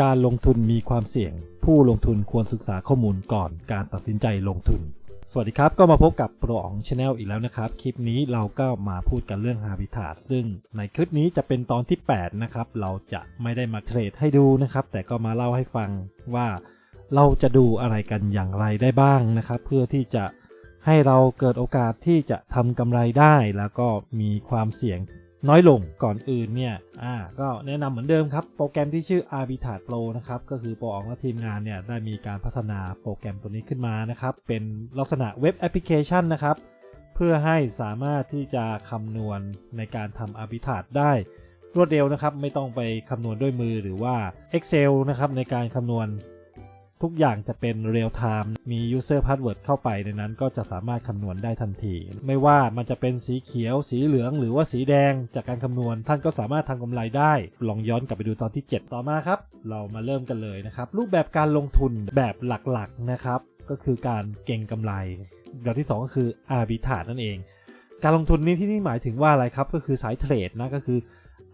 การลงทุนมีความเสี่ยง ผู้ลงทุนควรศึกษาข้อมูลก่อนการตัดสินใจลงทุน สวัสดีครับ ก็มาพบกับโปรอ๋องชาแนลอีกแล้วนะครับ คลิปนี้เราก็มาพูดกันเรื่อง Habitat ซึ่งในคลิปนี้จะเป็นตอนที่ 8 นะครับ เราจะไม่ได้มาเทรดให้ดูนะครับ แต่ก็มาเล่าให้ฟังว่าเราจะดูอะไรกันอย่างไรได้บ้างนะครับ เพื่อที่จะให้เราเกิดโอกาสที่จะทำกำไรได้ แล้วก็มีความเสี่ยง น้อยลงก่อนอื่นเนี่ยอ่าก็แนะนำเหมือนเดิมครับ โปรแกรมที่ชื่อ Arbitrage Pro นะครับ ก็คือโปรอองและทีมงานเนี่ยได้มีการพัฒนาโปรแกรมตัวนี้ขึ้นมานะครับ เป็นลักษณะเว็บแอปพลิเคชันนะครับ เพื่อให้สามารถที่จะคำนวณในการทำ Arbitrat ได้รวดเร็วนะครับ ไม่ต้องไปคำนวณด้วยมือหรือว่า Excel นะครับในการคำนวณ ทุกอย่างจะเป็นเรียลไทม์มี user password เข้าไปในนั้นก็จะสามารถคำนวณได้ทันที ไม่ว่ามันจะเป็นสีเขียว สีเหลือง หรือว่าสีแดง จากการคำนวณ ท่านก็สามารถทำกำไรได้ ลองย้อนกลับไปดูตอนที่ 7 ต่อมาครับ เรามาเริ่มกันเลยนะครับ รูปแบบการลงทุนแบบหลักๆนะครับ ก็คือการเก็งกำไรแบบที่ 2 ก็คือ arbitrage นั่นเอง การลงทุนนี้ที่นี่หมายถึงว่าอะไรครับ ก็คือสายเทรดนะก็คือ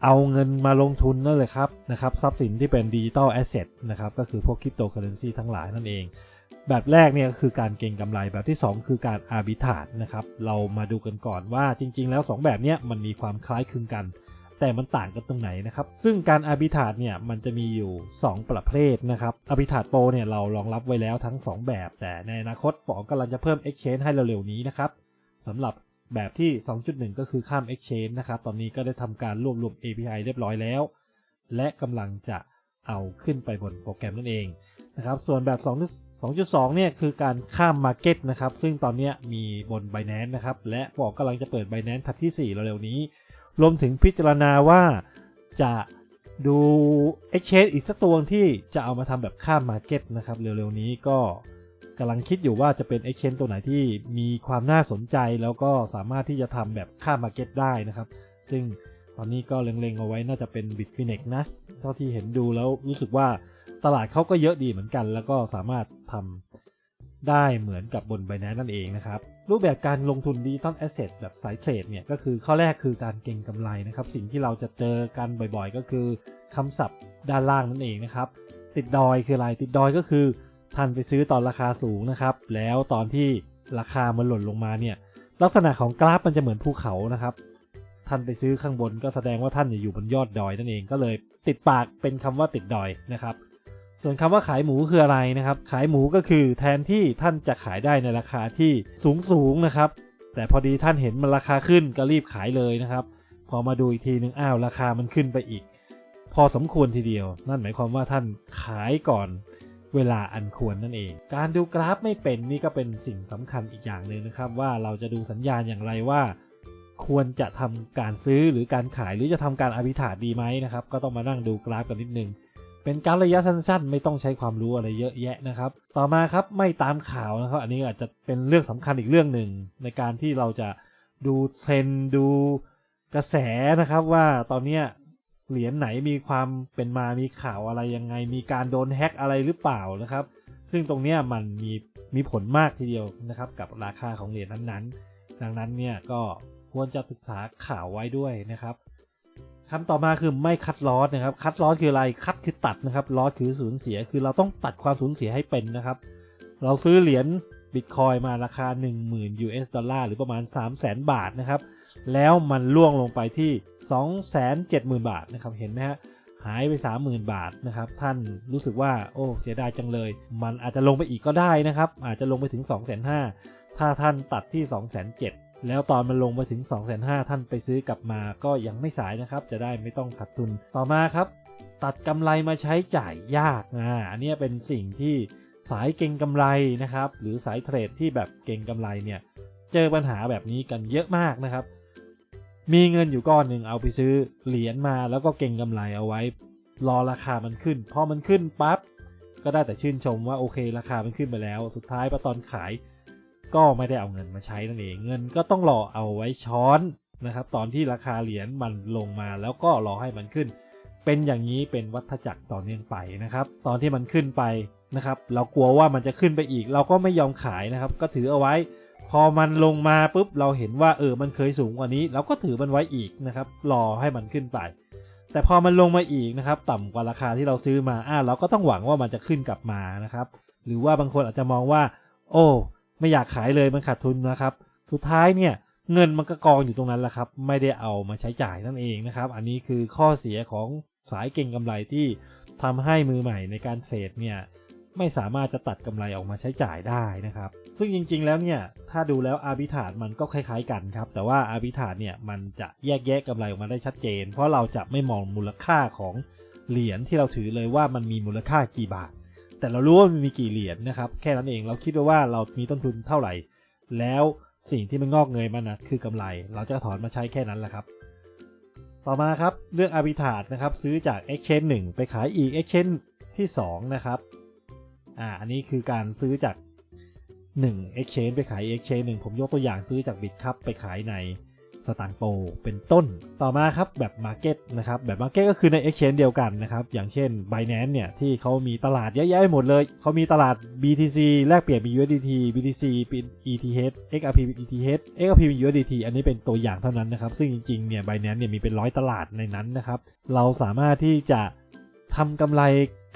เอาเงินมาลงทุนนั่นเลยครับนะครับทรัพย์สินที่เป็นดิจิตอลแอสเซทนะครับก็คือพวกคริปโตเคอเรนซีทั้งหลายนั่นเอง แบบแรกเนี่ยก็คือการเก็งกำไรแบบที่ 2 คือการอาร์บิทา e นะครับเรามาดูกันก่อนว่าจริง ๆ แล้ว 2 แบบเนี้ยมันมีความคล้ายคลึงกัน แต่มันต่างกันตรงไหนนะครับซึ่งการอาร์บิทา e เนี่ยมันจะมีอยู่ 2 ประเภทนะครับอาร์บิทา e Pro เนี่ยเรารองรับไว้แล้วทั้ง 2 แบบ แต่ในอนาคตปอกำลังจะเพิ่ม Exchange ให้เร็วๆนี้นะครับสำหรับ แบบที่ 2.1 ก็คือข้าม Exchange นะครับตอนนี้ก็ได้ทำการรวบรวม API เรียบร้อยแล้ว และกำลังจะเอาขึ้นไปบนโปรแกรมนั่นเองนะครับส่วนแบบ 2.2 เนี่ยคือการข้าม Market นะครับซึ่งตอนนี้มีบน Binance นะครับและบอกกำลังจะเปิด Binance ทับที่ 4 เร็วๆนี้ รวมถึงพิจารณาว่าจะดู Exchange อีกสักตัวที่จะเอามาทำแบบข้าม Market นะครับเร็วๆนี้ก็ กำลังคิดอยู่ว่าจะเป็น Exchange ตัวไหนที่มีความน่าสนใจแล้วก็สามารถที่จะทำแบบข้าม Market ได้นะครับ ซึ่งตอนนี้ก็เล็งๆเอาไว้น่าจะเป็น Bitfinex นะ เท่าที่เห็นดูแล้วรู้สึกว่าตลาดเขาก็เยอะดีเหมือนกัน แล้วก็สามารถทำได้เหมือนกับบน b i n a n c นั่นเองนะครับ รูปแบบการลงทุนดิจิตอลแอสเซทแบบสายเทรดเนี่ยก็คือข้อแรกคือการเก็งกำไรนะครับ สิ่งที่เราจะเจอกันบ่อยๆ ก็คือคำศัพท์ด้านล่างนั่นเองนะครับ ติดดอยคืออะไรติดดอยก็คือ ท่านไปซื้อตอนราคาสูงนะครับ แล้วตอนที่ราคามันหล่นลงมาเนี่ย ลักษณะของกราฟมันจะเหมือนภูเขานะครับ ท่านไปซื้อข้างบนก็แสดงว่าท่านอยู่บนยอดดอยนั่นเองก็เลย ติดปากเป็นคำว่าติดดอยนะครับ ส่วนคำว่าขายหมูคืออะไรนะครับ ขายหมูก็คือแทนที่ท่านจะขายได้ในราคาที่สูงสูงนะครับ แต่พอดีท่านเห็นมันราคาขึ้นก็รีบขายเลยนะครับ พอมาดูอีกทีนึงอ้าวราคามันขึ้นไปอีก พอสมควรทีเดียว นั่นหมายความว่าท่านขายก่อน เวลาอันควรนั่นเอง การดูกราฟไม่เป็นนี่ก็เป็นสิ่งสำคัญอีกอย่างหนึ่งนะครับ ว่าเราจะดูสัญญาณอย่างไรว่า ควรจะทำการซื้อหรือการขายหรือจะทำการอภิธาดีไหมนะครับ ก็ต้องมานั่งดูกราฟกันนิดนึงเป็นการระยะสั้นๆ ไม่ต้องใช้ความรู้อะไรเยอะแยะนะครับ ต่อมาครับไม่ตามข่าวนะครับ อันนี้อาจจะเป็นเรื่องสำคัญอีกเรื่องหนึ่งในการที่เราจะดูเทรนดูกระแสนะครับว่าตอนนี้ เหรียญไหนมีความเป็นมามีข่าวอะไรยังไง มีการโดนแฮ็กอะไรหรือเปล่านะครับ ซึ่งตรงเนี้ยมันมีมีผลมากทีเดียวนะครับกับราคาของเหรียญนั้นๆ ดังนั้นเนี่ยก็ควรจะศึกษาข่าวไว้ด้วยนะครับคำต่อมาคือไม่คัดลอสนะครับ คัดลอสคืออะไร คัดคือตัดนะครับ ลอสคือสูญเสีย คือเราต้องตัดความสูญเสียให้เป็นนะครับ เราซื้อเหรียญบิตคอยมาราคา 10,000 US ดอลลาร์หรือประมาณ 300,000 บาทนะครับ แล้วมันล่วงลงไปที่ 270,000 บาทนะครับเห็นไหมฮะหายไป 30,000 บาทนะครับท่านรู้สึกว่าโอ้เสียดายจังเลย มันอาจจะลงไปอีกก็ได้นะครับอาจจะลงไปถึง 2,500ถ้าท่านตัดที่ 2,700แล้วตอนมันลงไปถึง 2,500ท่านไปซื้อกลับมาก็ยังไม่สายนะครับ จะได้ไม่ต้องขาดทุนต่อมาครับ ตัดกำไรมาใช้จ่ายยากอ่าอันนี้เป็นสิ่งที่สายเก่งกำไรนะครับหรือสายเทรดที่แบบเก่งกำไรเนี่ยเจอปัญหาแบบนี้กันเยอะมากนะครับ มีเงินอยู่ก้อนหนึ่งเอาไปซื้อเหรียญมาแล้วก็เก่งกำไรเอาไว้ รอราคามันขึ้น พอมันขึ้นปั๊บก็ได้แต่ชื่นชมว่าโอเคราคามันขึ้นไปแล้ว สุดท้ายพอตอนขาย ก็ไม่ได้เอาเงินมาใช้นั่นเองเงินก็ต้องรอเอาไว้ช้อนนะครับ ตอนที่ราคาเหรียญมันลงมาแล้วก็รอให้มันขึ้น เป็นอย่างนี้เป็นวัฏจักรต่อเนื่องไปนะครับ ตอนที่มันขึ้นไปนะครับ เรากลัวว่ามันจะขึ้นไปอีก เราก็ไม่ยอมขายนะครับ ก็ถือเอาไว้ พอมันลงมาปุ๊บเราเห็นว่าเออมันเคยสูงกว่านี้ เราก็ถือมันไว้อีกนะครับ รอให้มันขึ้นไป แต่พอมันลงมาอีกนะครับ ต่ำกว่าราคาที่เราซื้อมาอ่าเราก็ต้องหวังว่ามันจะขึ้นกลับมานะครับ หรือว่าบางคนอาจจะมองว่า โอ้ไม่อยากขายเลยมันขาดทุนนะครับ สุดท้ายเนี่ยเงินมันก็กองอยู่ตรงนั้นแหละครับ ไม่ได้เอามาใช้จ่ายนั่นเองนะครับ อันนี้คือข้อเสียของสายเก่งกำไรที่ทำให้มือใหม่ในการเทรดเนี่ยไม่สามารถจะตัดกำไรออกมาใช้จ่ายได้นะครับ ซึ่งจริง ๆ แล้วเนี่ย ถ้าดูแล้วอาบิทาดมันก็คล้ายๆกันครับ แต่ว่าอาบิทาดเนี่ยมันจะแยกแยะกำไรออกมาได้ชัดเจน เพราะเราจะไม่มองมูลค่าของเหรียญที่เราถือเลยว่ามันมีมูลค่ากี่บาท แต่เรารู้ว่ามันมีกี่เหรียญนะครับ แค่นั้นเองเราคิดว่าเรามีต้นทุนเท่าไหร่ แล้วสิ่งที่มันงอกเงยมานะคือกำไร เราจะถอนมาใช้แค่นั้นแหละครับ ต่อมาครับเรื่อง arbitrage นะครับซื้อจาก exchange 1 ไปขายอีก exchange ที่2นะครับอ่าอันนี้คือการซื้อจาก 1 exchange ไปขาย exchange 1ผมยกตัวอย่างซื้อจาก Bitcup ไปขายในสตางโปเป็นต้น ต่อมาครับแบบ Market นะครับแบบ Market ก็คือใน exchange เดียวกันนะครับ อย่างเช่น Binance เนี่ย ที่เขามีตลาดเยอะแยะหมดเลย เขามีตลาด BTC แลกเปลี่ยนเป็น USDT BTC เป็น ETH XRP เป็น ETH XRP เป็น USDT อันนี้เป็นตัวอย่างเท่านั้นนะครับ ซึ่งจริงๆเนี่ย Binance เนี่ยมีเป็นร้อยตลาดในนั้นนะครับ เราสามารถที่จะทำกำไร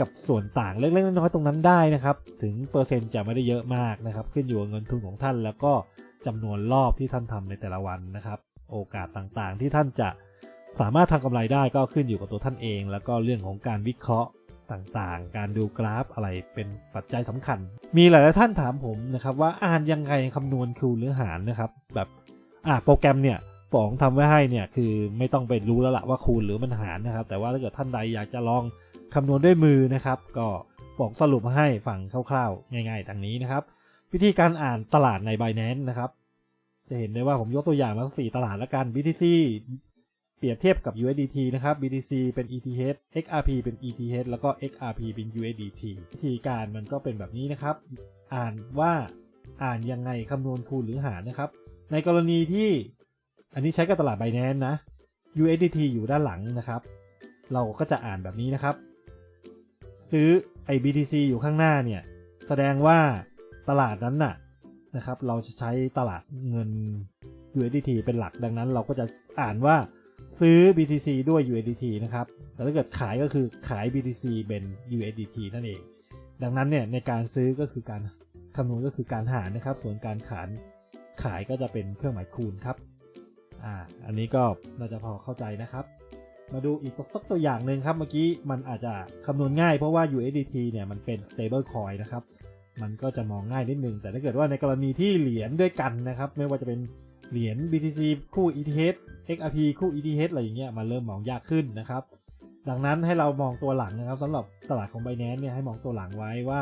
กับส่วนต่างเล็กๆน้อยๆตรงนั้นได้นะครับ ถึงเปอร์เซ็นต์จะไม่ได้เยอะมากนะครับ ขึ้นอยู่กับเงินทุนของท่าน แล้วก็จำนวนรอบที่ท่านทำในแต่ละวันนะครับ โอกาสต่างๆ ที่ท่านจะสามารถทำกำไรได้ก็ขึ้นอยู่กับตัวท่านเอง แล้วก็เรื่องของการวิเคราะห์ต่างๆ การดูกราฟอะไรเป็นปัจจัยสำคัญ มีหลายๆท่านถามผมนะครับว่าอ่านยังไงคำนวณคูณหรือหารนะครับ แบบอ่าโปรแกรมเนี่ยป๋องทำไว้ให้เนี่ยคือไม่ต้องไปรู้แล้วละว่าคูณหรือมันหารนะครับ แต่ว่าถ้าเกิดท่านใดอยากจะลอง คำนวณด้วยมือนะครับ ก็ป๋องสรุปมาให้ฟังคร่าวๆ ง่ายๆดังนี้นะครับ วิธีการอ่านตลาดใน Binance นะครับ จะเห็นได้ว่าผมยกตัวอย่างมาสี่ตลาดแล้วกัน BTC เปรียบเทียบกับ USDT นะครับ BTC เป็น ETH XRP เป็น ETH แล้วก็ XRP เป็น USDT วิธีการมันก็เป็นแบบนี้นะครับ อ่านว่าอ่านยังไงคำนวณคูณหรือหารนะครับ ในกรณีที่อันนี้ใช้กับตลาด Binance นะ USDT อยู่ด้านหลังนะครับ เราก็จะอ่านแบบนี้นะครับ ซื้อไอ้ BTC อยู่ข้างหน้าเนี่ยแสดงว่าตลาดนั้นน่ะนะครับ เราจะใช้ตลาดเงิน USDT เป็นหลักดังนั้น เราก็จะอ่านว่าซื้อ BTC ด้วย USDT นะครับ แต่ถ้าเกิดขายก็คือขาย BTC เป็น USDT นั่นเอง ดังนั้นเนี่ยในการซื้อก็คือการคำนวณก็คือการหารนะครับ ส่วนการขายขายก็จะเป็นเครื่องหมายคูณครับ อ่า อันนี้ก็น่าจะพอเข้าใจนะครับ มาดูอีกสักตัวอย่างหนึ่งครับ เมื่อกี้มันอาจจะคำนวณง่ายเพราะว่า USDT เนี่ยมันเป็น stable coin นะครับ มันก็จะมองง่ายนิดนึง แต่ถ้าเกิดว่าในกรณีที่เหรียญด้วยกันนะครับ ไม่ว่าจะเป็นเหรียญ BTC คู่ ETH XRP คู่ ETH อะไรอย่างเงี้ยมันเริ่มมองยากขึ้นนะครับ ดังนั้นให้เรามองตัวหลังนะครับสำหรับตลาดของ Binance เนี่ยให้มองตัวหลังไว้ว่า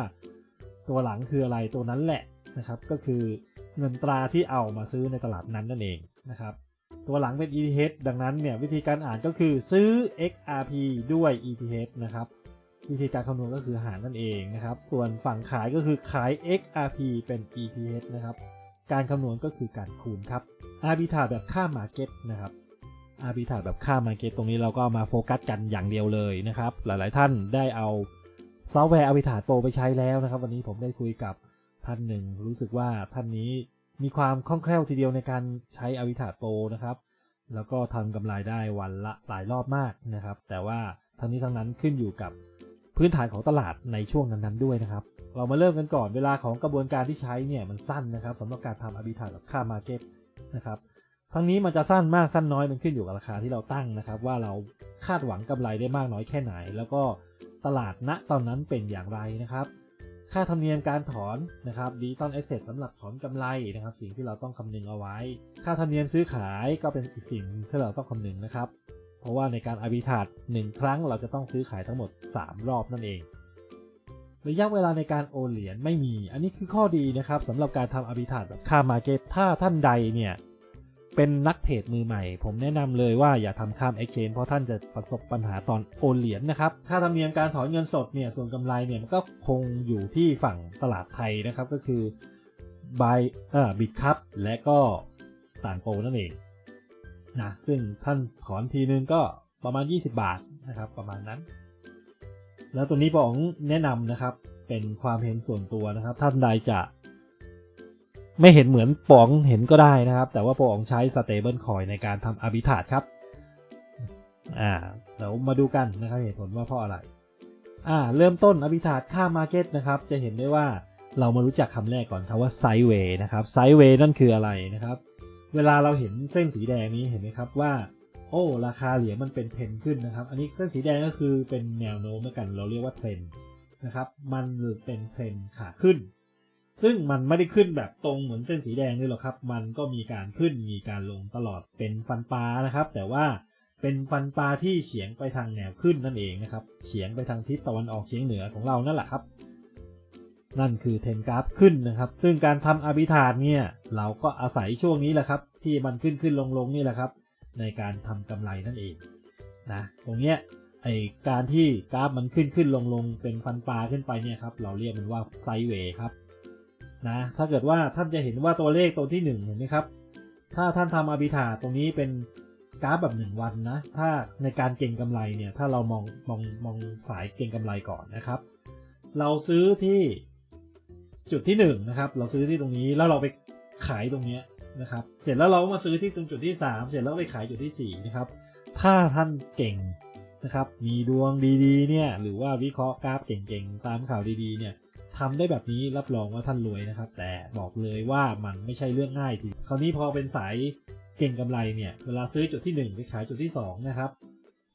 ตัวหลังคืออะไรตัวนั้นแหละนะครับ ก็คือเงินตราที่เอามาซื้อในตลาดนั้นนั่นเองนะครับ ตัวหลังเป็น ETH ดังนั้นเนี่ยวิธีการอ่านก็คือซื้อ XRP ด้วย ETH นะครับ วิธีการคำนวณก็คือหารนั่นเองนะครับ ส่วนฝั่งขายก็คือขาย XRP เป็น ETH นะครับ การคำนวณก็คือการคูณครับ Arbitrage แบบค่า Market นะครับ Arbitrage แบบค่า Market ตรงนี้เราก็มาโฟกัสกันอย่างเดียวเลยนะครับ หลายๆท่านได้เอาซอฟต์แวร์ Arbitrage Pro ไปใช้แล้วนะครับ วันนี้ผมได้คุยกับท่านหนึ่งรู้สึกว่าท่านนี้ มีความคล่องแคล่วทีเดียวในการใช้ Arbitrage Pro นะครับ แล้วก็ทำกำไรได้วันละหลายรอบมากนะครับ แต่ว่าทั้งนี้ทั้งนั้นขึ้นอยู่กับพื้นฐานของตลาดในช่วงนั้นๆด้วยนะครับ เรามาเริ่มกันก่อนเวลาของกระบวนการที่ใช้เนี่ยมันสั้นนะครับสำหรับการทำอาร์บิทากับค่ามาเก็ตนะครับทั้งนี้มันจะสั้นมากสั้นน้อยมันขึ้นอยู่กับราคาที่เราตั้งนะครับ ว่าเราคาดหวังกำไรได้มากน้อยแค่ไหน แล้วก็ตลาดณตอนนั้นเป็นอย่างไรนะครับ ค่าธรรมเนียมการถอนนะครับดิจิตอลแอสเซทสำหรับถอนกำไรนะครับ สิ่งที่เราต้องคำนึงเอาไว้ ค่าธรรมเนียมซื้อขายก็เป็นอีกสิ่งที่เราต้องคำนึงนะครับ เพราะว่าในการอาบิทาดหนึ่งครั้งเราจะต้องซื้อขายทั้งหมด 3 รอบนั่นเอง ระยะเวลาในการโอนเหรียญไม่มี อันนี้คือข้อดีนะครับสำหรับการทำอาบิทาดแบบค่ามาเก็ตถ้าท่านใดเนี่ย เป็นนักเทรดมือใหม่ ผมแนะนำเลยว่าอย่าทำข้าม Exchange เพราะท่านจะประสบปัญหาตอนโอนเหรียญนะครับค่าธรรมเนียมการถอนเงินสดเนี่ยส่วนกำไรเนี่ยมันก็คงอยู่ที่ฝั่งตลาดไทยนะครับก็คือบายเอ่อบิตคัพและก็สตางโปนั่นเองนะซึ่งท่านถอนทีนึงก็ประมาณ 20 บาทนะครับประมาณนั้น แล้วตัวนี้ผมแนะนำนะครับเป็นความเห็นส่วนตัวนะครับ ท่านใดจะ ไม่เห็นเหมือนปองเห็นก็ได้นะครับ แต่ว่าปองใช้ stable coin ในการทำ arbitrage ครับ อ่าเดี๋ยวมาดูกันนะครับเหตุผลว่าเพราะอะไร อ่า เริ่มต้นอภิธาค่ามาร์เก็ตนะครับ จะเห็นได้ว่าเรามารู้จักคำแรกก่อนคำว่าไซเวย์นะครับไซเวย์นั่นคืออะไรนะครับ เวลาเราเห็นเส้นสีแดงนี้เห็นไหมครับว่า โอ้ ราคาเหรียญมันเป็นเทรนขึ้นนะครับ อันนี้เส้นสีแดงก็คือเป็นแนวโน้มแล้วกัน เราเรียกว่าเทรนนะครับ มันเป็นเทรนขาขึ้น ซึ่งมันไม่ได้ขึ้นแบบตรงเหมือนเส้นสีแดงนี่หรอกครับ มันก็มีการขึ้นมีการลงตลอดเป็นฟันปลานะครับ แต่ว่าเป็นฟันปลาที่เฉียงไปทางแนวขึ้นนั่นเองนะครับเฉียงไปทางทิศตะวันออกเฉียงเหนือของเรานั่นแหละครับ นั่นคือเทนกราฟขึ้นนะครับ ซึ่งการทำอาบิทาจเนี่ยเราก็อาศัยช่วงนี้แหละครับ ที่มันขึ้นขึ้นลงลงนี่แหละครับ ในการทำกำไรนั่นเองนะตรงเนี้ยไอการที่กราฟมันขึ้นขึ้นลงลงเป็นฟันปลาขึ้นไปเนี่ยครับเราเรียกมันว่าไซเวย์ครับ นะถ้าเกิดว่าท่านจะเห็นว่าตัวเลขตัวที่หนึ่งเห็นไหมครับ ถ้าท่านทำอาร์บิทาตรงนี้เป็นกราฟแบบหนึ่งวันนะ ถ้าในการเก็งกำไรเนี่ย ถ้าเรามองมองมองสายเก็งกำไรก่อนนะครับ เราซื้อที่จุดที่หนึ่งนะครับ เราซื้อที่ตรงนี้แล้วเราไปขายตรงนี้นะครับ เสร็จแล้วเรามาซื้อที่ตรงจุดที่ 3 เสร็จแล้วไปขายจุดที่4นะครับ ถ้าท่านเก่งนะครับ มีดวงดีๆ เนี่ย หรือว่าวิเคราะห์กราฟเก่งๆ ตามข่าวดีๆ เนี่ย ทำได้แบบนี้รับรองว่าท่านรวยนะครับ แต่บอกเลยว่ามันไม่ใช่เรื่องง่ายทีคราวนี้พอเป็นสายเก่งกำไรเนี่ยเวลาซื้อจุดที่ 1 ไปขายจุดที่ 2 นะครับ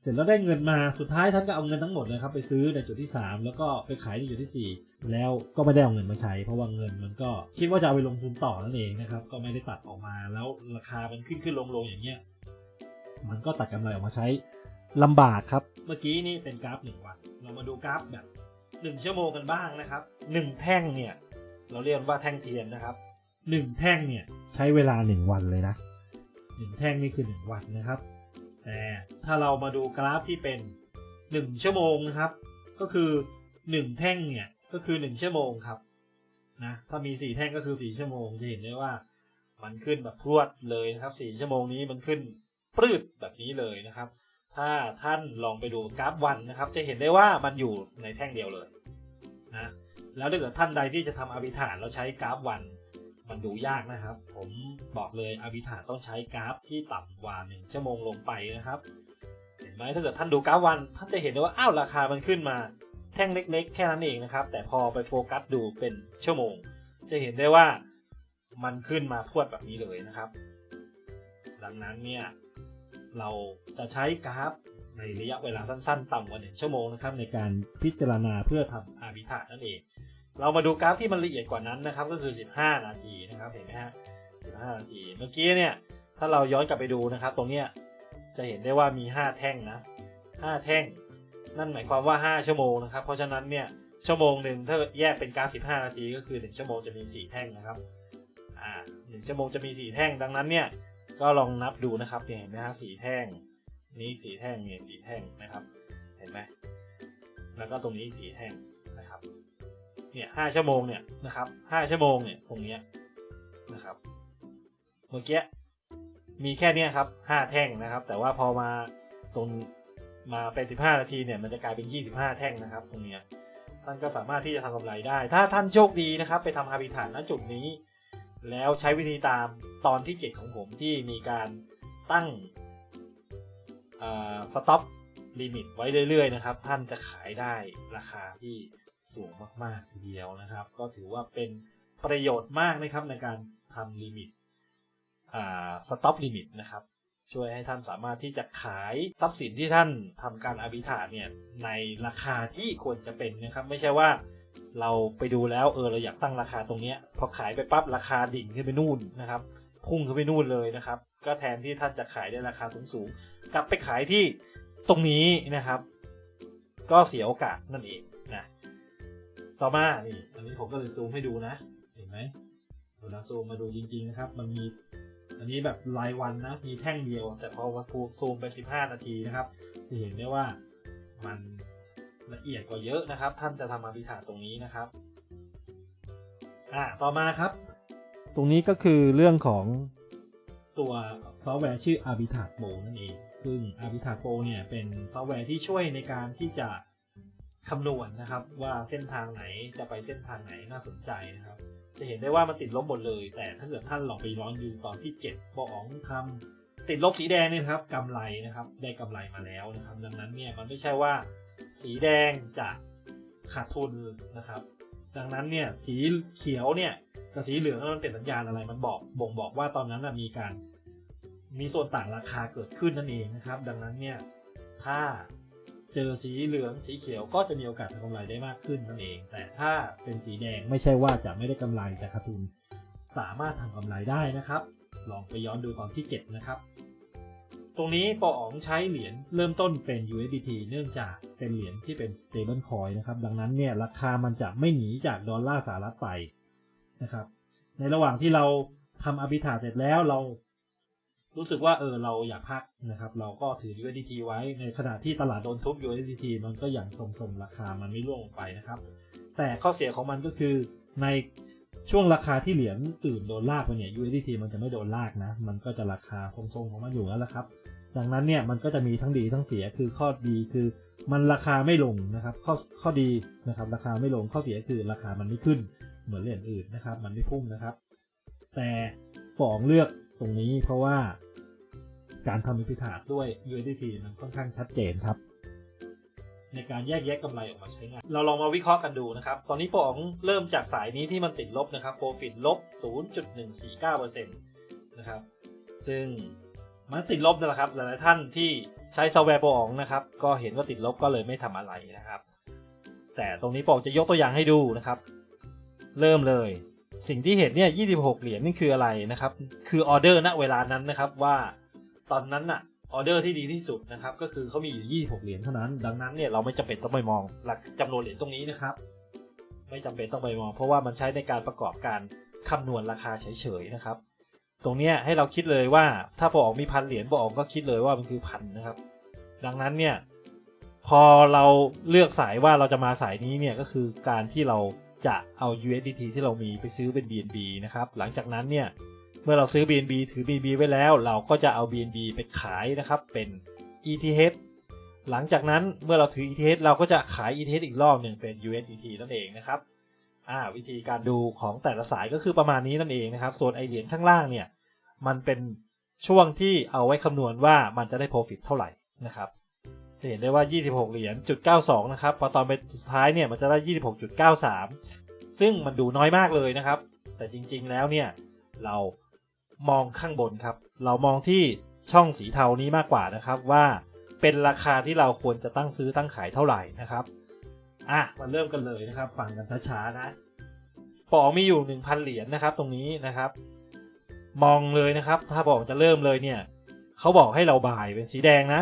เสร็จแล้วได้เงินมาสุดท้ายท่านก็เอาเงินทั้งหมดเลยครับไปซื้อในจุดที่ 3 แล้วก็ไปขายในจุดที่ 4 แล้วก็ไม่ได้เอาเงินมาใช้ เพราะว่าเงินมันก็คิดว่าจะเอาไปลงทุนต่อนั่นเองนะครับก็ไม่ได้ตัดออกมาแล้วราคามันขึ้นขึ้นลงลงอย่างเงี้ยมันก็ตัดกำไรออกมาใช้ลำบากครับ เมื่อกี้นี่เป็นกราฟหนึ่งวัน เรามาดูกราฟแบบ หนึ่งชั่วโมงกันบ้างนะครับหนึ่งแท่งเนี่ย เราเรียกว่าแท่งเทียนนะครับหนึ่งแท่งเนี่ยใช้เวลาหนึ่งวันเลยนะหนึ่งแท่งนี่คือหนึ่งวันนะครับ แต่ถ้าเรามาดูกราฟที่เป็น1ชั่วโมงนะครับ ก็คือ1แท่งเนี่ยก็คือ1ชั่วโมงครับนะถ้ามี4แท่งก็คือ4ชั่วโมงจะเห็นได้ว่ามันขึ้นแบบพรวดเลยนะครับ4ชั่วโมงนี้มันขึ้นปลื้ดแบบนี้เลยนะครับ ถ้าท่านลองไปดูกราฟวันนะครับ จะเห็นได้ว่ามันอยู่ในแท่งเดียวเลยนะแล้วถ้าเกิดท่านใดที่จะทำอภิฐานแล้วใช้กราฟวัน มันดูยากนะครับ ผมบอกเลยอภิธานต้องใช้กราฟที่ต่ำกว่าหนึ่งชั่วโมงลงไปนะครับ เห็นไหมถ้าเกิดท่านดูกราฟวัน ท่านจะเห็นได้ว่าอ้าวราคามันขึ้นมาแท่งเล็ก ๆ แค่นั้นเองนะครับ แต่พอไปโฟกัสดูเป็นชั่วโมง จะเห็นได้ว่ามันขึ้นมาพรวดแบบนี้เลยนะครับ ดังนั้นเนี่ย เราจะใช้กราฟในระยะเวลาสั้นๆ ต่ำกว่าหนึ่งชั่วโมงนะครับในการพิจารณาเพื่อทำอาบิธานั่นเอง เรามาดูกราฟที่มันละเอียดกว่านั้นนะครับ ก็คือ 15 นาทีนะครับเห็นไหมฮะ15 นาที เมื่อกี้เนี่ยถ้าเราย้อนกลับไปดูนะครับ ตรงเนี้ยจะเห็นได้ว่ามี 5 แท่งนะ 5 แท่ง นั่นหมายความว่า 5 ชั่วโมงนะครับ เพราะฉะนั้นเนี่ยชั่วโมงหนึ่งถ้าแยกเป็นกราฟ15 นาที ก็คือ 1 ชั่วโมงจะมี 4 แท่งนะครับอ่า1ชั่วโมงจะมี 4 แท่งดังนั้นเนี่ย ก็ลองนับดูนะครับเนี่ยเห็นไหมฮะ4แท่ง นี้4แท่งเนี่ย4แท่งนะครับ เห็นไหมแล้วก็ตรงนี้4แท่งนะครับ เนี่ยห้าชั่วโมงเนี่ยนะครับห้าชั่วโมงเนี่ยตรงเนี้ยนะครับ เมื่อกี้มีแค่เนี้ยครับห้าแท่งนะครับ แต่ว่าพอมาตรงมาเป็นสิบห้านาทีเนี่ยมันจะกลายเป็นยี่สิบห้าแท่งนะครับ ตรงเนี้ยท่านก็สามารถที่จะทำกำไรได้ ถ้าท่านโชคดีนะครับ ไปทำฮาบิฐานณจุดนี้ แล้วใช้วิธีตามตอนที่ 7 ของผมที่มีการตั้งสต็อปลิมิตไว้เรื่อยๆนะครับ ท่านจะขายได้ราคาที่สูงมากๆทีเดียวนะครับ ก็ถือว่าเป็นประโยชน์มากนะครับในการทำลิมิตสต็อปลิมิตนะครับ ช่วยให้ท่านสามารถที่จะขายทรัพย์สินที่ท่านทำการอภิธาเนี่ยในราคาที่ควรจะเป็นนะครับ ไม่ใช่ว่า เราไปดูแล้วเออเราอยากตั้งราคาตรงเนี้ยพอขายไปปั๊บราคาดิ่งขึ้นไปนู่นนะครับ พุ่งขึ้นไปนู่นเลยนะครับ ก็แทนที่ท่านจะขายได้ราคาสูงๆกลับไปขายที่ตรงนี้นะครับ ก็เสียโอกาสนั่นเองนะต่อมานี่อันนี้ผมก็เลยซูมให้ดูนะ เห็นไหมเวลาซูมมาดูจริงๆนะครับ มันมี อันนี้แบบรายวันนะมีแท่งเดียว แต่พอวัดซูมไป 15 นาทีนะครับจะเห็นได้ว่ามัน ละเอียดกว่าเยอะนะครับ ท่านจะทำอภิธาตรงนี้นะครับอ่าต่อมาครับ ตรงนี้ก็คือเรื่องของตัวซอฟต์แวร์ชื่อ Arbitrage Pro นั่นเอง ซึ่ง Arbitrage Pro เนี่ยเป็นซอฟต์แวร์ที่ช่วยในการที่จะคำนวณนะครับ ว่าเส้นทางไหนจะไปเส้นทางไหนน่าสนใจนะครับ จะเห็นได้ว่ามันติดลบหมดเลย แต่ถ้าเกิดท่านลองไปย้อนดูตอนที่ 7บออ๋องทำติดลบสีแดงเนี่ยนะครับกำไรนะครับ ได้กำไรมาแล้วนะครับ ดังนั้นเนี่ยมันไม่ใช่ว่า สีแดงจะขาดทุนนะครับ ดังนั้นเนี่ยสีเขียวเนี่ยกับสีเหลืองมันเป็นสัญญาณอะไรมันบอกบ่งบอกว่าตอนนั้นน่ะมีการมีส่วนต่างราคาเกิดขึ้นนั่นเองนะครับ ดังนั้นเนี่ยถ้าเจอสีเหลืองสีเขียวก็จะมีโอกาสทำกำไรได้มากขึ้นนั่นเอง แต่ถ้าเป็นสีแดงไม่ใช่ว่าจะไม่ได้กำไรแต่ขาดทุนสามารถทำกำไรได้นะครับ ลองไปย้อนดูตอนที่ 7 นะครับ ตรงนี้ปออ๋องใช้เหรียญเริ่มต้นเป็น USDT เนื่องจากเป็นเหรียญที่เป็น stable coin นะครับ ดังนั้นเนี่ยราคามันจะไม่หนีจากดอลลาร์สหรัฐไปนะครับ ในระหว่างที่เราทำ arbitrage เสร็จแล้วเรารู้สึกว่าเออเราอยากพักนะครับ เราก็ถือ USDT ไว้ในขณะที่ตลาดโดนทุบ USDT มันก็อย่างทรงๆราคามันไม่ร่วงลงไปนะครับ แต่ข้อเสียของมันก็คือใน ช่วงราคาที่เหรียญอื่นโดนลากไปเนี่ย USDT มันจะไม่โดนลากนะ มันก็จะราคาทรงๆของมันอยู่แล้วละครับ ดังนั้นเนี่ยมันก็จะมีทั้งดีทั้งเสีย คือข้อดีคือมันราคาไม่ลงนะครับ ข้อข้อดีนะครับราคาไม่ลง ข้อเสียคือราคามันไม่ขึ้นเหมือนเหรียญอื่นนะครับ มันไม่พุ่งนะครับ แต่ปองเลือกตรงนี้เพราะว่าการทำพิธาด้วย USDT มันค่อนข้างชัดเจนครับ ในการแยกแยะกำไรออกมาใช้งาน เราลองมาวิเคราะห์กันดูนะครับ ตอนนี้ปองเริ่มจากสายนี้ที่มันติดลบนะครับ profit ลบ 0.149%นะครับ ซึ่งมันติดลบนั่นแหละครับ หลายๆท่านที่ใช้ซอฟต์แวร์ปองนะครับ ก็เห็นว่าติดลบก็เลยไม่ทำอะไรนะครับ แต่ตรงนี้ปองจะยกตัวอย่างให้ดูนะครับ เริ่มเลย สิ่งที่เห็นเนี่ย 26 เหรียญนี่คืออะไรนะครับ คือออเดอร์ณเวลานั้นนะครับว่าตอนนั้นน่ะ ออเดอร์ที่ดีที่สุดนะครับ ก็คือเขามีอยู่ 26 เหรียญเท่านั้น ดังนั้นเนี่ยเราไม่จำเป็นต้องไปมองหลักจำนวนเหรียญตรงนี้นะครับ ไม่จำเป็นต้องไปมอง เพราะว่ามันใช้ในการประกอบการคำนวณราคาเฉยๆนะครับ ตรงเนี้ยให้เราคิดเลยว่าถ้าปอกมีพันเหรียญปอออกก็คิดเลยว่ามันคือพันนะครับ ดังนั้นเนี่ยพอเราเลือกสายว่าเราจะมาสายนี้เนี่ยก็คือการที่เราจะเอา USDT ที่เรามีไปซื้อเป็น BNB นะครับ หลังจากนั้นเนี่ย เมื่อเราซื้อ BNB ถือ BNB ไว้แล้ว เราก็จะเอา BNB ไปขายนะครับเป็น ETH หลังจากนั้นเมื่อเราถือ ETH เราก็จะขาย ETH อีกรอบหนึ่งเป็น USDT นั่นเองนะครับอ่าวิธีการดูของแต่ละสายก็คือประมาณนี้นั่นเองนะครับ ส่วนไอเหรียญข้างล่างเนี่ย มันเป็นช่วงที่เอาไว้คำนวณว่ามันจะได้ profit เท่าไหร่นะครับจะเห็นได้ว่า 26 เหรียญจุด92 นะครับ พอตอนไปสุดท้ายเนี่ยมันจะได้ 26.93 ซึ่งมันดูน้อยมากเลยนะครับ แต่จริงๆแล้วเนี่ยเรา มองข้างบนครับ เรามองที่ช่องสีเทานี้มากกว่านะครับว่าเป็นราคาที่เราควรจะตั้งซื้อตั้งขายเท่าไหร่นะครับอะมาเริ่มกันเลยนะครับ ฟังกันช้าๆนะปอมีอยู่ 1,000 เหรียญนะครับ ตรงนี้นะครับ มองเลยนะครับ ถ้าบอกจะเริ่มเลยเนี่ยเขาบอกให้เราบ่ายเป็นสีแดงนะ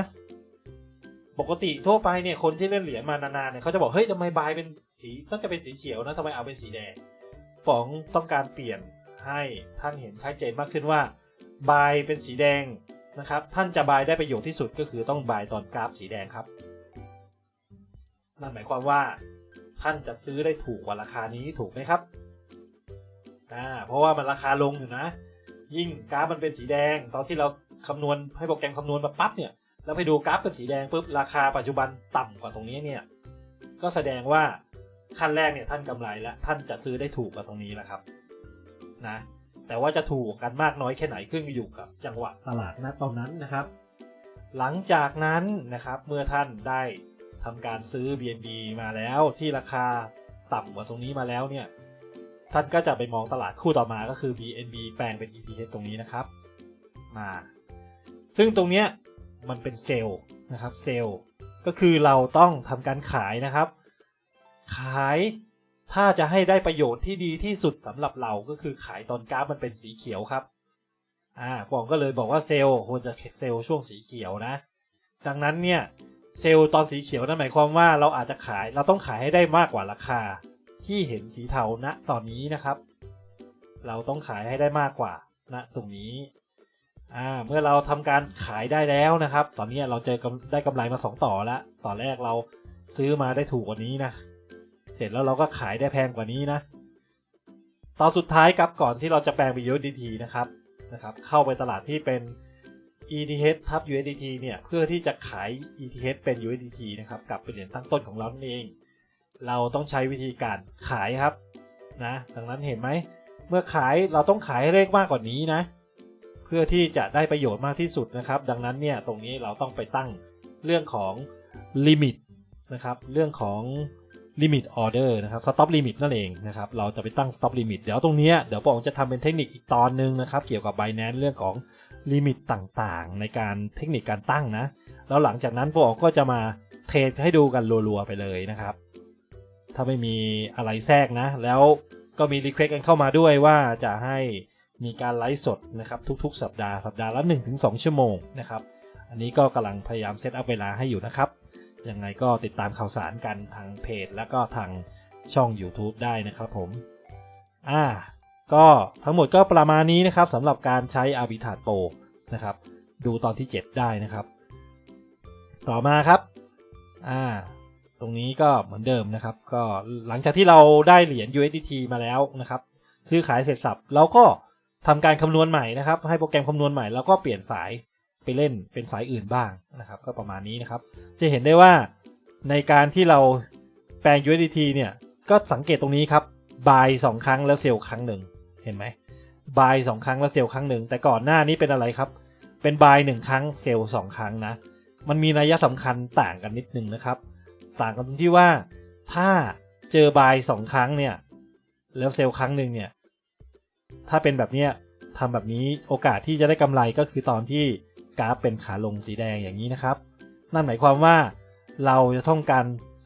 ปกติทั่วไปเนี่ยคนที่เล่นเหรียญมานานๆเนี่ยเขาจะบอกเฮ้ยทำไมบายเป็นสีต้องจะเป็นสีเขียวนะทำไมเอาเป็นสีแดงป๋องต้องการเปลี่ยน ให้ท่านเห็นชัดเจนมากขึ้นว่าบายเป็นสีแดงนะครับ ท่านจะบายได้ประโยชน์ที่สุดก็คือต้องบายตอนกราฟสีแดงครับนั่นหมายความว่า ท่านจะซื้อได้ถูกกว่าราคานี้ถูกไหมครับอ่าเพราะว่ามันราคาลงอยู่นะ ยิ่งกราฟมันเป็นสีแดง ตอนที่เราคำนวณให้โปรแกรมคำนวณมาปั๊บเนี่ยแล้วไปดูกราฟเป็นสีแดงปุ๊บราคาปัจจุบันต่ำกว่าตรงนี้เนี่ยก็แสดงว่าขั้นแรกเนี่ยท่านกำไรแล้วท่านจะซื้อได้ถูกกว่าตรงนี้แล้วครับ นะ แต่ว่าจะถูกกันมากน้อยแค่ไหนขึ้นอยู่กับจังหวะตลาดณตอนนั้นนะครับ หลังจากนั้นนะครับเมื่อท่านได้ทำการซื้อ BNB มาแล้วที่ราคาต่ำกว่าตรงนี้มาแล้วเนี่ยท่านก็จะไปมองตลาดคู่ต่อมาก็คือ BNB แปลงเป็น ETH ตรงนี้นะครับมาซึ่งตรงเนี้ยมันเป็นเซลล์นะครับเซลล์ก็คือเราต้องทำการขายนะครับ ขาย ถ้าจะให้ได้ประโยชน์ที่ดีที่สุดสำหรับเราก็คือขายตอนกราฟมันเป็นสีเขียวครับอ่าปองก็เลยบอกว่าเซลล์ควรจะเซลล์ช่วงสีเขียวนะ ดังนั้นเนี่ยเซลล์ตอนสีเขียวนั่นหมายความว่าเราอาจจะขายเราต้องขายให้ได้มากกว่าราคา ที่เห็นสีเทาณตอนนี้นะครับ เราต้องขายให้ได้มากกว่าณตรงนี้อ่าเมื่อเราทำการขายได้แล้วนะครับ ตอนนี้เราเจอได้กำไรมาสองต่อแล้วต่อแรกเราซื้อมาได้ถูกกว่านี้นะ เสร็จแล้วเราก็ขายได้แพงกว่านี้นะตอนสุดท้ายครับก่อนที่เราจะแปลงเป็น USDT นะครับนะครับเข้าไปตลาดที่เป็น ETH ทับ USDT เนี่ยเพื่อที่จะขาย ETH เป็น USDT นะครับกลับเป็นเหรียญตั้งต้นของเราเอง เราต้องใช้วิธีการขายครับนะดังนั้นเห็นไหมเมื่อขายเราต้องขายให้เลขมากกว่านี้นะ เพื่พื่อที่จะได้ประโยชน์มากที่สุดนะครับ ดังนั้นเนี่ยตรงนี้เราต้องไปตั้งเรื่องของลิมิตนะครับเรื่องของ ลิมิตออเดอร์นะครับสต็อปลิมิตนั่นเองนะครับ เราจะไปตั้งสต็อปลิมิตเดี๋ยวตรงนี้เดี๋ยวผมจะทำเป็นเทคนิคอีกตอนหนึงนะครับ เกี่ยวกับ Binance เรื่องของลิมิตต่างๆ ในการเทคนิคการตั้งนะ แล้วหลังจากนั้นผมก็จะมาเทรดให้ดูกันรัวๆไปเลยนะครับ ถ้าไม่มีอะไรแทรกนะ แล้วก็มีรีเควสกันเข้ามาด้วยว่าจะให้มีการไลฟ์สดนะครับทุกๆ สัปดาห์สัปดาห์ละ 1-2 ชั่วโมงนะครับ อันนี้ก็กำลังพยายามเซตอัพเวลาให้อยู่นะครับ ยังไงก็ติดตามข่าวสารกันทางเพจ แล้วก็ทางช่อง YouTube ได้นะครับผม อ่า ก็ทั้งหมดก็ประมาณนี้นะครับสำหรับการใช้ a r b i t r a t Pro นะครับ ดูตอนที่ 7 ได้นะครับ ต่อมาครับ อ่า ตรงนี้ก็เหมือนเดิมนะครับ ก็หลังจากที่เราได้เหรียญ USDT มาแล้วนะครับ ซื้อขายเสร็จสับเราก็ทำการคำนวณใหม่นะครับ ให้โปรแกรมคำนวณใหม่แล้วก็เปลี่ยนสาย ไปเล่นเป็นสายอื่นบ้างนะครับ ก็ประมาณนี้นะครับ จะเห็นได้ว่าในการที่เราแปลง USDT เนี่ย ก็สังเกตตรงนี้ครับ buy สองครั้งแล้วเซลล์ครั้งหนึ่งเห็นไหม buy สองครั้งแล้วเซลล์ครั้งหนึ่งแต่ก่อนหน้านี้เป็นอะไรครับ เป็น buy หนึ่งครั้งเซลล์สองครั้งนะ มันมีนัยสำคัญต่างกันนิดนึงนะครับ ต่างกันตรงที่ว่าถ้าเจอบายสองครั้งเนี่ย แล้วเซลล์ครั้งหนึ่งเนี่ย ถ้าเป็นแบบเนี้ยทำแบบนี้โอกาสที่จะได้กำไรก็คือตอนที่ กราฟเป็นขาลงสีแดงอย่างนี้นะครับ นั่นหมายความว่าเราจะต้องการ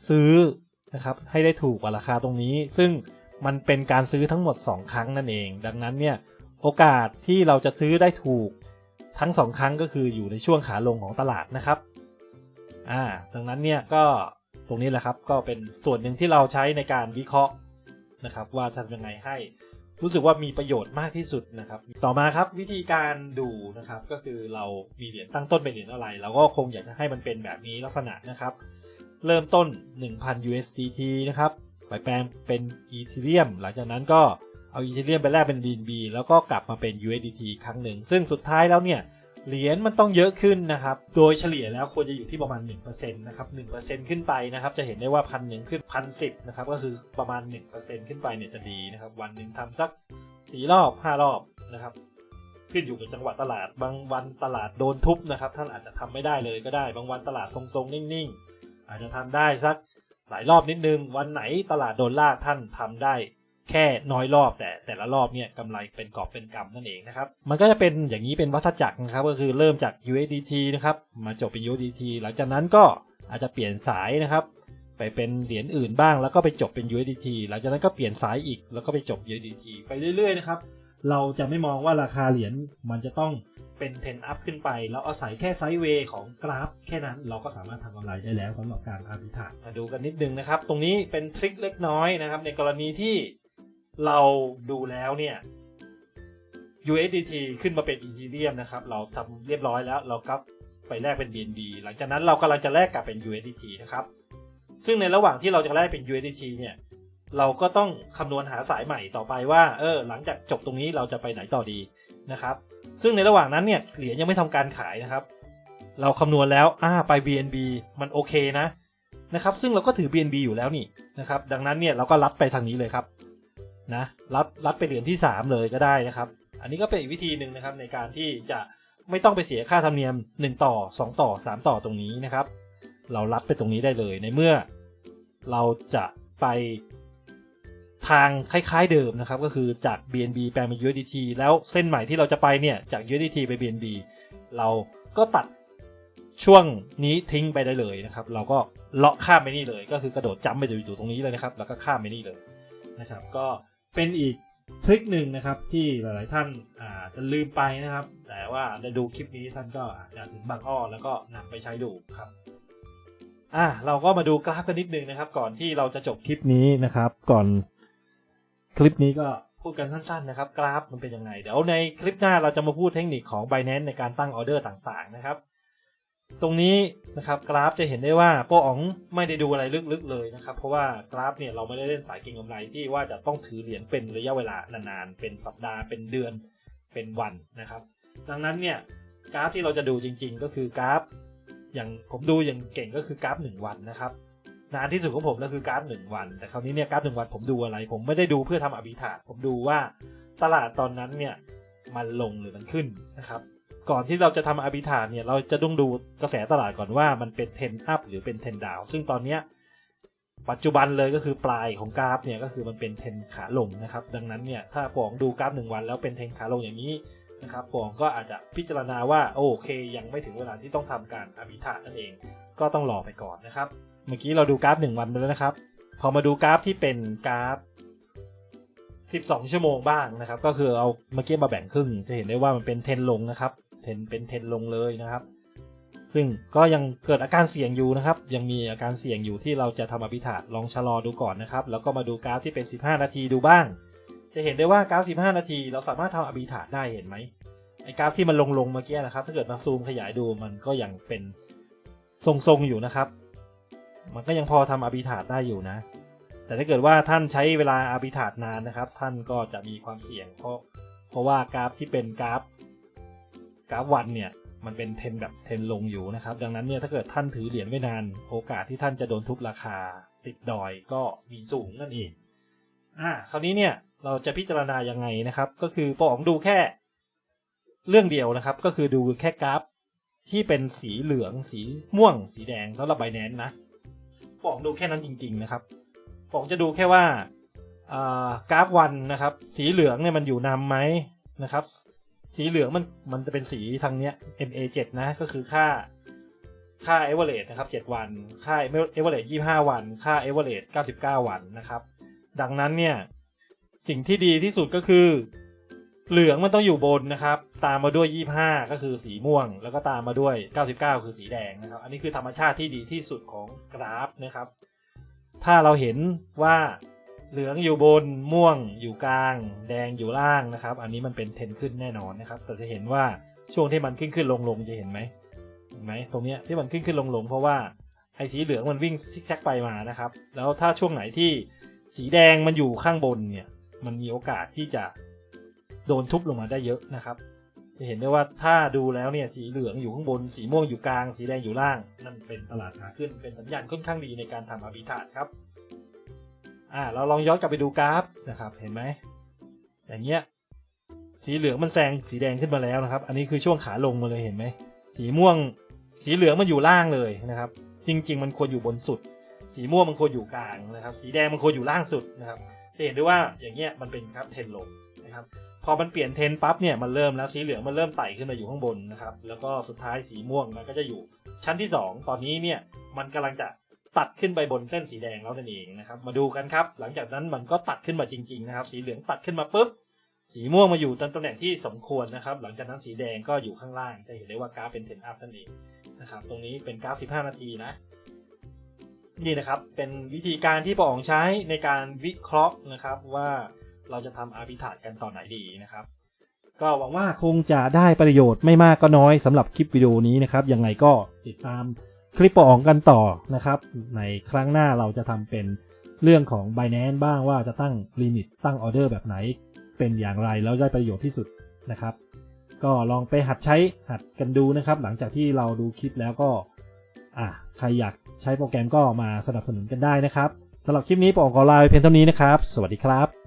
ซื้อนะครับให้ได้ถูกกว่าราคาตรงนี้ ซึ่งมันเป็นการซื้อทั้งหมด 2 ครั้งนั่นเอง ดังนั้นเนี่ยโอกาสที่เราจะซื้อได้ถูกทั้ง 2 ครั้งก็คืออยู่ในช่วงขาลงของตลาดนะครับอ่าดังนั้นเนี่ยก็ตรงนี้แหละครับก็เป็นส่วนหนึ่งที่เราใช้ในการวิเคราะห์นะครับ ว่าทำยังไงให้ รู้สึกว่ามีประโยชน์มากที่สุดนะครับ ต่อมาครับวิธีการดูนะครับก็คือเรามีเหรียญตั้งต้นเป็นเหรียญอะไรเราก็คงอยากจะให้มันเป็นแบบนี้ลักษณะนะครับ เริ่มต้น 1,000 USDT นะครับไปแปลงเป็นอีเทเรียมหลังจากนั้นก็เอาอีเทเรียมไปแลกเป็น BNB แล้วก็กลับมาเป็น USDT ครั้งหนึ่ง ซึ่งสุดท้ายแล้วเนี่ย เหรียญมันต้องเยอะขึ้นนะครับ โดยเฉลี่ยแล้วควรจะอยู่ที่ประมาณ 1%นะครับ1%ขึ้นไปนะครับ จะเห็นได้ว่าพันหนึ่งขึ้นพันสินะครับ ก็คือประมาณ 1%ขึ้นไปเนี่ยจะดีนะครับ วันหนึ่งทำสัก4รอบ5รอบนะครับ ขึ้นอยู่กับจังหวะตลาด บางวันตลาดโดนทุบนะครับ ท่านอาจจะทำไม่ได้เลยก็ได้ บางวันตลาดทรงๆ นิ่งๆ อาจจะทำได้สักหลายรอบนิดนึง วันไหนตลาดโดนลากท่านทำได้ แค่น้อยรอบแต่แต่ละรอบเนี่ยกำไรเป็นกอบเป็นกำนั่นเองนะครับ มันก็จะเป็นอย่างนี้เป็นวัฏจักรนะครับ ก็คือเริ่มจาก USDT นะครับ มาจบเป็น USDT หลังจากนั้นก็อาจจะเปลี่ยนสายนะครับ ไปเป็นเหรียญอื่นบ้าง แล้วก็ไปจบเป็น USDT หลังจากนั้นก็เปลี่ยนสายอีกแล้วก็ไปจบ USDT ไปเรื่อยๆนะครับ เราจะไม่มองว่าราคาเหรียญมันจะต้องเป็น 10 up ขึ้นไป แล้วอาศัยแค่ไซด์เวย์ของกราฟ แค่นั้นเราก็สามารถทำกำไรได้แล้วสำหรับการอาร์บิทามาดูกันนิดนึงนะครับ ตรงนี้เป็นทริคเล็กน้อยนะครับ ในกรณีที่ เราดูแล้วเนี่ย USDT ขึ้นมาเป็น Ethereum นะครับ เราทำเรียบร้อยแล้วเราก็ไปแลกเป็น BNB หลังจากนั้นเรากำลังจะแลกกลับเป็น USDT นะครับ ซึ่งในระหว่างที่เราจะแลกเป็น USDT เนี่ย เราก็ต้องคำนวณหาสายใหม่ต่อไปว่า เออ หลังจากจบตรงนี้เราจะไปไหนต่อดีนะครับ ซึ่งในระหว่างนั้นเนี่ย เหรียญยังไม่ทำการขายนะครับ เราคำนวณแล้ว อ่า ไป BNB มันโอเคนะ นะครับ ซึ่งเราก็ถือ BNB อยู่แล้วนี่นะครับ ดังนั้นเนี่ยเราก็รัดไปทางนี้เลยครับ นะรัดรัดไปเหรียญที่ 3 เลยก็ได้นะครับ อันนี้ก็เป็นอีกวิธีหนึ่งนะครับในการที่จะไม่ต้องไปเสียค่าธรรมเนียม 1 ต่อ 2 ต่อ 3 ต่อตรงนี้นะครับ เรารัดไปตรงนี้ได้เลยในเมื่อเราจะไปทางคล้ายๆเดิมนะครับ ก็คือจาก BNB แปลงเป็น USDT แล้วเส้นใหม่ที่เราจะไปเนี่ยจาก USDT ไป BNB เราก็ตัดช่วงนี้ทิ้งไปได้เลยนะครับ เราก็เลาะข้ามไปนี่เลย ก็คือกระโดดจ้ำไปอยู่ตรงนี้เลยนะครับ แล้วก็ข้ามไปนี่เลยนะครับ ก็ เป็นอีกทริคหนึ่งนะครับที่หลาย ๆ ท่านอาจจะลืมไปนะครับ แต่ว่าได้ดูคลิปนี้ท่านก็อาจจะถึงบางอ้อแล้วก็นำไปใช้ดูครับอะเราก็มาดูกราฟกันนิดนึงนะครับ ก่อนที่เราจะจบคลิปนี้นะครับ ก่อนคลิปนี้ก็พูดกันสั้น ๆ นะครับ กราฟมันเป็นยังไง เดี๋ยวในคลิปหน้าเราจะมาพูดเทคนิคของ Binance ในการตั้งออเดอร์ต่าง ๆ นะครับ ตรงนี้นะครับกราฟจะเห็นได้ว่าโป้อ๋องไม่ได้ดูอะไรลึกๆเลยนะครับ เพราะว่ากราฟเนี่ยเราไม่ได้เล่นสายเก็งกำไรที่ว่าจะต้องถือเหรียญเป็นระยะเวลานานๆเป็นสัปดาห์เป็นเดือนเป็นวันนะครับ ดังนั้นเนี่ยกราฟที่เราจะดูจริง ๆ ก็คือกราฟ อย่างผมดูอย่างเก่งก็คือกราฟ 1 วันนะครับนานที่สุดของผมก็คือกราฟ 1 วัน แต่คราวนี้เนี่ยกราฟ 1 วันผมดูอะไร ผมไม่ได้ดูเพื่อทำอภิธาผมดูว่าตลาดตอนนั้นเนี่ยมันลงหรือมันขึ้นนะครับ ก่อนที่เราจะทำอาร์บิทาเนี่ยเราจะต้องดูกระแสตลาดก่อนว่ามันเป็นเทนอัพหรือเป็นเทนดาวซึ่งตอนเนี้ยปัจจุบันเลยก็คือปลายของกราฟเนี่ยก็คือมันเป็นเทนขาลงนะครับ ดังนั้นเนี่ยถ้าปองดูกราฟหนึ่งวันแล้วเป็นเทนขาลงอย่างนี้นะครับปองก็อาจจะพิจารณาว่าโอเคยังไม่ถึงเวลาที่ต้องทำการอาร์บิทานนั่นเอง ก็ต้องรอไปก่อนนะครับ เมื่อกี้เราดูกราฟหนึ่งวันไปแล้วนะครับ พอมาดูกราฟที่เป็นกราฟ 12 ชั่วโมงบ้างนะครับ ก็คือเอาเมื่อกี้มาแบ่งครึ่งจะเห็นได้ว่ามันเป็นเทนลงนะครับ ทนเป็นเทนลงเลยนะครับ ซึ่งก็ยังเกิดอาการเสี่ยงอยู่นะครับ ยังมีอาการเสี่ยงอยู่ที่เราจะทำอภิธาตลองชะลอดูก่อนนะครับ แล้วก็มาดูกราฟที่เป็น 15 นาทีดูบ้าง จะเห็นได้ว่ากราฟ 15 นาที เราสามารถทำอภิธาตได้เห็นไหมไอ้กราฟที่มันลงลงเมื่อกี้นะครับ ถ้าเกิดมาซูมขยายดูมันก็ยังเป็นทรงๆอยู่นะครับ มันก็ยังพอทำอภิธาตได้อยู่นะแต่ถ้าเกิดว่าท่านใช้เวลาอาร์บิทาดนานนะครับ ท่านก็จะมีความเสี่ยงเพราะเพราะว่ากราฟที่เป็นกราฟ กราฟวันเนี่ยมันเป็นเทนแบบเทนลงอยู่นะครับ ดังนั้นเนี่ยถ้าเกิดท่านถือเหรียญไว้นาน โอกาสที่ท่านจะโดนทุบราคาติดดอยก็มีสูงนั่นเองอ่าคราวนี้เนี่ยเราจะพิจารณายังไงนะครับ ก็คือปอองดูแค่เรื่องเดียวนะครับ ก็คือดูแค่กราฟที่เป็นสีเหลือง สีม่วง สีแดงแล้วระบายแนนนะปอองดูแค่นั้นจริง ๆ นะครับผมจะดูแค่ว่าอ่ากราฟวันนะครับ สีเหลืองเนี่ยมันอยู่นำไหมนะครับ สีเหลืองมันมันจะเป็นสีทางเนี้ย MA7 นะก็คือค่าค่า average นะครับ 7 วัน ค่า average 25 วัน ค่า average 99 วันนะครับ ดังนั้นเนี่ย สิ่งที่ดีที่สุดก็คือ เหลืองมันต้องอยู่บนนะครับ ตามมาด้วย 25 ก็คือสีม่วง แล้วก็ตามมาด้วย 99 คือสีแดงนะครับ อันนี้คือธรรมชาติที่ดีที่สุดของกราฟนะครับ ถ้าเราเห็นว่า เหลืองอยู่บนม่วงอยู่กลาง แดงอยู่ล่างนะครับ อันนี้มันเป็นเทนขึ้นแน่นอนนะครับ แต่จะเห็นว่าช่วงที่มันขึ้นขึ้นลงลงจะเห็นไหมเห็นไหมตรงเนี้ยที่มันขึ้นขึ้นลงลงเพราะว่าไอ้สีเหลืองมันวิ่งซิกแซกไปมานะครับ แล้วถ้าช่วงไหนที่สีแดงมันอยู่ข้างบนเนี่ยมันมีโอกาสที่จะโดนทุบลงมาได้เยอะนะครับ จะเห็นได้ว่าถ้าดูแล้วเนี่ยสีเหลืองอยู่ข้างบน สีม่วงอยู่กลาง สีแดงอยู่ล่าง นั่นเป็นตลาดขาขึ้นเป็นสัญญาณค่อนข้างดีในการทำอาร์บิทาจครับ อ่าเราลองย้อนกลับไปดูกราฟนะครับ เห็นไหมอย่างเงี้ยสีเหลืองมันแซงสีแดงขึ้นมาแล้วนะครับ อันนี้คือช่วงขาลงมาเลยเห็นไหมสีม่วง สีเหลืองมันอยู่ล่างเลยนะครับ จริง ๆ มันควรอยู่บนสุด สีม่วงมันควรอยู่กลางนะครับ สีแดงมันควรอยู่ล่างสุดนะครับจะเห็นได้ว่าอย่างเงี้ยมันเป็นครับเทรนลงนะครับพอมันเปลี่ยนเทรนปั๊บเนี่ยมันเริ่มแล้วสีเหลืองมันเริ่มไต่ขึ้นมาอยู่ข้างบนนะครับแล้วก็สุดท้ายสีม่วงมันก็จะอยู่ชั้นที่ 2 ตอนนี้เนี่ยมันกำลังจะ ตัดขึ้นไปบนเส้นสีแดงแล้วนั่นเองนะครับ มาดูกันครับ หลังจากนั้นมันก็ตัดขึ้นมาจริง ๆ นะครับ สีเหลืองตัดขึ้นมาปุ๊บสีม่วงมาอยู่ตำแหน่งที่สมควรนะครับ หลังจากนั้นสีแดงก็อยู่ข้างล่างจะเห็นได้ว่ากราฟเป็นเทนอัพนั่นเองนะครับ ตรงนี้เป็นกราฟ 15 นาทีนะ นี่นะครับ เป็นวิธีการที่ปองใช้ในการวิเคราะห์นะครับว่าเราจะทำอาร์บิทาจกันตอนไหนดีนะครับ ก็หวังว่าคงจะได้ประโยชน์ไม่มากก็น้อยสำหรับคลิปวิดีโอนี้นะครับ ยังไงก็ติดตาม คลิปปอองกันต่อนะครับ ในครั้งหน้าเราจะทำเป็นเรื่องของ b i n a n c e บ้างว่าจะตั้งลิมิตตั้งออเดอร์แบบไหน เป็นอย่างไรแล้วได้ประโยชน์ที่สุดนะครับ ก็ลองไปหัดใช้หัดกันดูนะครับ หลังจากที่เราดูคลิปแล้วก็อะใครอยากใช้โปรแกรมก็มาสนับสนุนกันได้นะครับสำหรับคลิปนี้ปอองขอลาไปเพียงเท่านี้นะครับ สวัสดีครับ